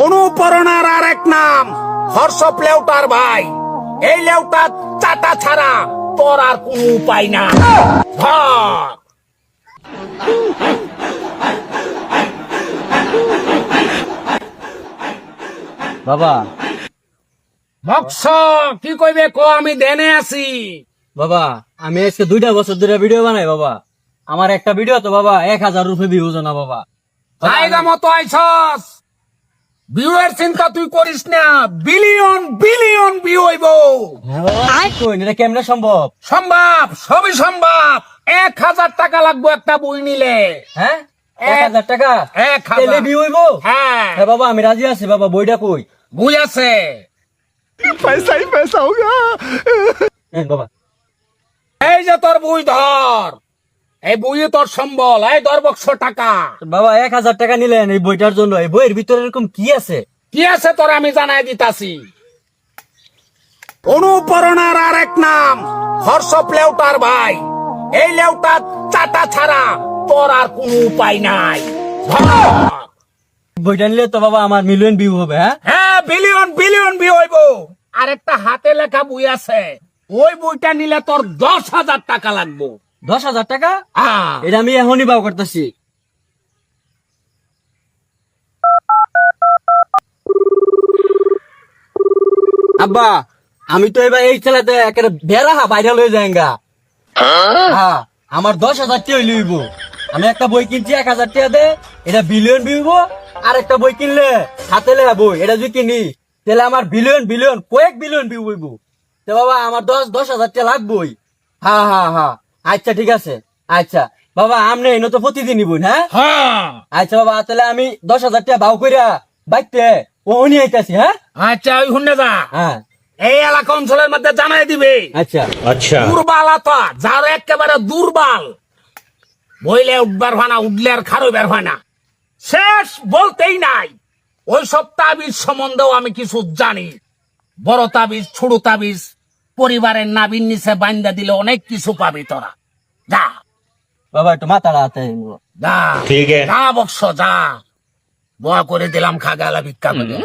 অনুপ্রেরণার আর এক নাম হর্ষ লেউটার ভাই। এই লেউটা চাটা ছাড়া তোর আর কোনো উপায় না। ধর। বাবা। ভক্স কি কইবে কো আমি দেনে আছি। বাবা আমি আজকে দুইটা বছর ধরে ভিডিও বানাই বাবা। আমার একটা ভিডিও তো বাবা এক হাজার রুপে ভিউজ না বাবা। জায়গা মতো আইছস। ভিউয়ের চিন্তা তুই করিস না। বিলিয়ন বিলিয়ন ভিউ হইব। হ্যাঁ এটা কেমনে সম্ভব? সম্ভব সবই সম্ভব। এক হাজার টাকা লাগবে একটা বই নিলে। হ্যাঁ? এক হাজার টাকা? এক হাজার। ভিউ হইব? হ্যাঁ। হ্যাঁ বাবা আমি রাজি আছি। বাবা বইটা কই? বই আছে। হ্যাঁ বাবা। এই যে তোর বই ধর। এই বইয়ে তোর সম্বল এই বক্স টাকা। বাবা এক হাজার টাকা নিলেন এই বইটার জন্য। এই বইয়ের ভিতরে এরকম কি আছে? কি আছে তোর আমি জানাই দিতাছি। অনুপ্রেরণার আর এক নাম হর্ষ লেউটার ভাই। এই লেউটা চাটা ছাড়া তোর আর কোনো উপায় নাই। বইটা নিলে তো বাবা আমার মিলিয়ন ভিউ হবে হ্যাঁ? হ্যাঁ বিলিয়ন বিলিয়ন বই হইব। আর একটা হাতে লেখা বই আছে। ওই বইটা নিলে তোর দশ হাজার টাকা লাগবে। দশ হাজার টাকা? এটা আমি এখনই বাউ করতেছি। আব্বা আমি তো এবার এই ছেলেতে একটা বেড়া ভাইরাল হয়ে যায়গা হ্যাঁ? আমার দশ হাজার টাকা লইব। আমি একটা বই কিনছি এক হাজার টাকা দে এটা বিলিয়ন বিউব আর একটা বই কিনলে হাতে লেখা বই এটা যদি কিনি তাহলে আমার বিলিয়ন বিলিয়ন কয়েক বিলিয়ন হইব। তো বাবা আমার দশ দশ হাজার টাকা লাগবই। হ্যাঁ হ্যাঁ হ্যাঁ আচ্ছা ঠিক আছে। আচ্ছা বাবা আমনে এনে তো প্রতিদিন নিবই হ্যাঁ। আচ্ছা বাবা তাহলে আমি দশ হাজার টাকা ভাও কইরা বাইতে ও উনি আইতাছি হ্যাঁ? আচ্ছা ওই শুনে যা হ্যাঁ। এই এলাকা অঞ্চলের মধ্যে জানাই দিবে। আচ্ছা। দুর্বাল আতা যার একেবারে দুর্বল। বইলে উঠবার হয় না উঠলে আর খারইবার হয় না। শেষ বলতেই নাই। ওই সব তাবিজ সম্বন্ধেও আমি কিছু জানি। বড় তাবিজ ছোট তাবিজ পরিবারের নাবিন নিচে বান্দা দিলে অনেক কিছু পাবি তোরা। যা। বাবা একটু মাথা হাতে যা। ঠিক যা বক্স যা। বয়া করে দিলাম খাগালা ভিক্ষা করে।